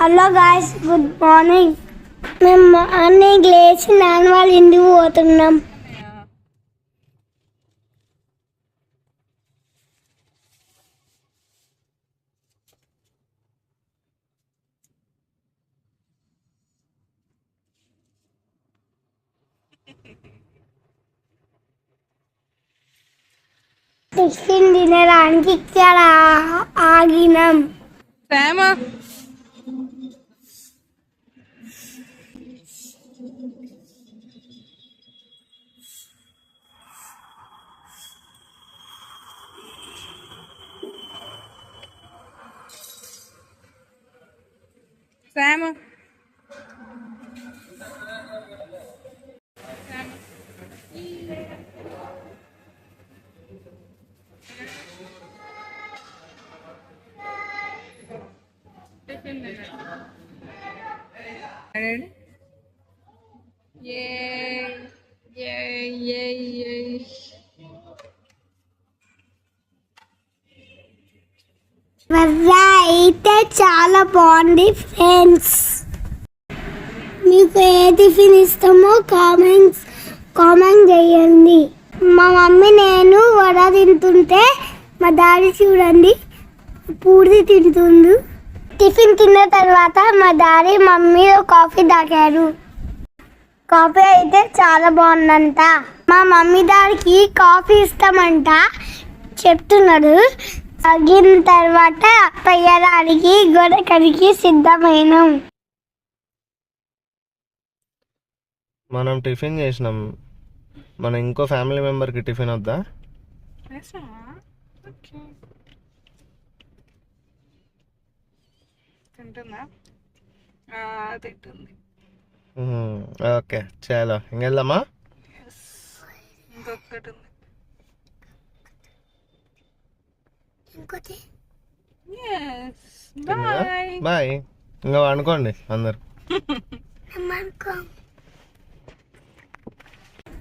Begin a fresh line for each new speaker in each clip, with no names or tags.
Hello guys good morning మేము morning లేచి నాన్న వాళ్ళ ఇంటికి పోతున్నాం. టిఫిన్ తినడానికి ఇక్కడ ఆగినాం.
काय मग Yay, yay, yay, yay.
Varra అయితే చాలా బాగుంది ఫ్రెండ్స్ మీకు ఏ టిఫిన్ ఇస్తామో కామెంట్స్ కామెంట్ చేయండి. మా మమ్మీ నేను వడ తింటుంటే మా డాడీ చూడండి పూర్తి తింటుండు. టిఫిన్ తిన్న తర్వాత మా డాడీ మమ్మీ కాఫీ తాగారు. కాఫీ అయితే చాలా బాగుందంట. మా మమ్మీ డాడీకి కాఫీ ఇస్తామంట చెప్తున్నాడు. తగిన తర్వాత పెయ్యడానికి గొడకడికి సిద్ధమైనాం.
మనం టిఫిన్ చేసినాం. మన ఇంకో ఫ్యామిలీ మెంబర్కి టిఫిన్ వద్దా. ఓకే. చాలా ఇంకెళ్దామా?
ఇంకొకటి ఉంది. ఎస్ బాయ్
బాయ్ ఇంకా అనుకోండి అందరు.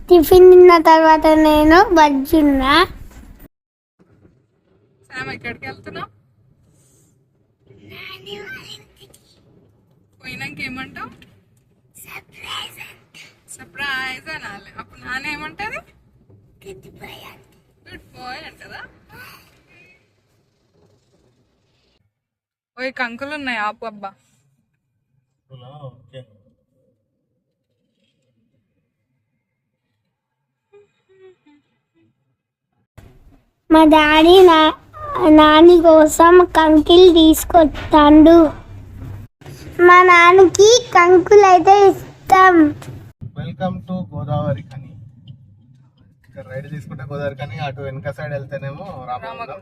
టిఫిన్ తిన్న తర్వాత నేను బజ్జున్నా.
సామ్ ఎక్కడికి వెళ్తున్నావు? పోయినాక ఏమంటావు? సర్ప్రైజ్ అనాలి. అప్పుడు నాన్న ఏమంటది? గుడ్ బాయ్ అంటదా? ఓయ్ కంకులు ఉన్నాయి ఆపు అబ్బా.
మా డాడీ నా నాని కోసం కంకిలు తీసుకొస్తాడు. మా నాన్నకి కంకులు అయితే ఇష్టం.
వెల్కమ్ టు గోదావరి కని. ఇక్కడ రైడ్ తీసుకుంటే గోదావరి కని అటు వెనక సైడ్ వెళ్తేనేమో రామగుండం.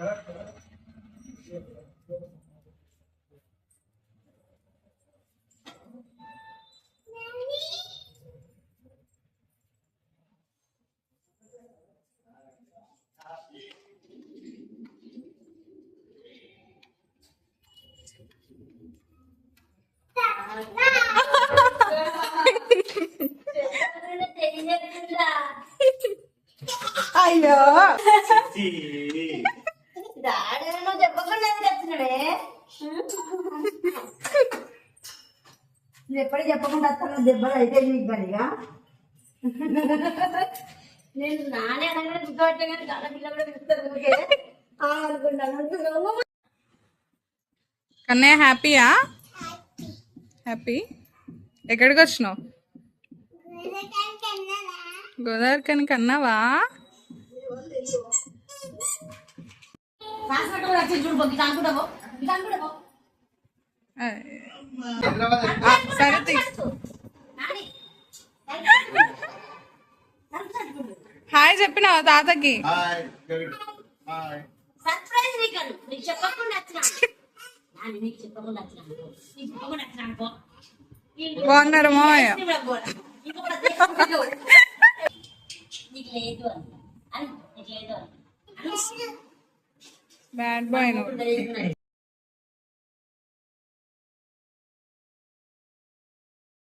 妈妈。哈
哈哈哈
哈
哈！哈哈！
哎呦！
ఏంటి బీసీ అయ్యో ఎప్పుడు చెప్పకుండా వస్తాను దెబ్బలు అయితే నీకు గడిగా నేను నానే అనగానే గుర్తుపట్టే కానీ చాలా పిల్ల కూడా పిలుస్తారు అనుకుంటాను.
కన్నయ్య హ్యాపీయా? హ్యాపీ. ఎక్కడికి వచ్చినావు? గోదావరి కని కన్నావా?
సరే
హాయ్ చెప్పినావా తాతకి?
సర్ప్రైజ్ నీకు. నీకు చెప్పకుండా నీకు చెప్పకుండా నీకు చెప్పకుండా బాగున్నారు. నీకు. నీకు లేదు అని. అని నీకు లేదు అని.
Bad boy.
No.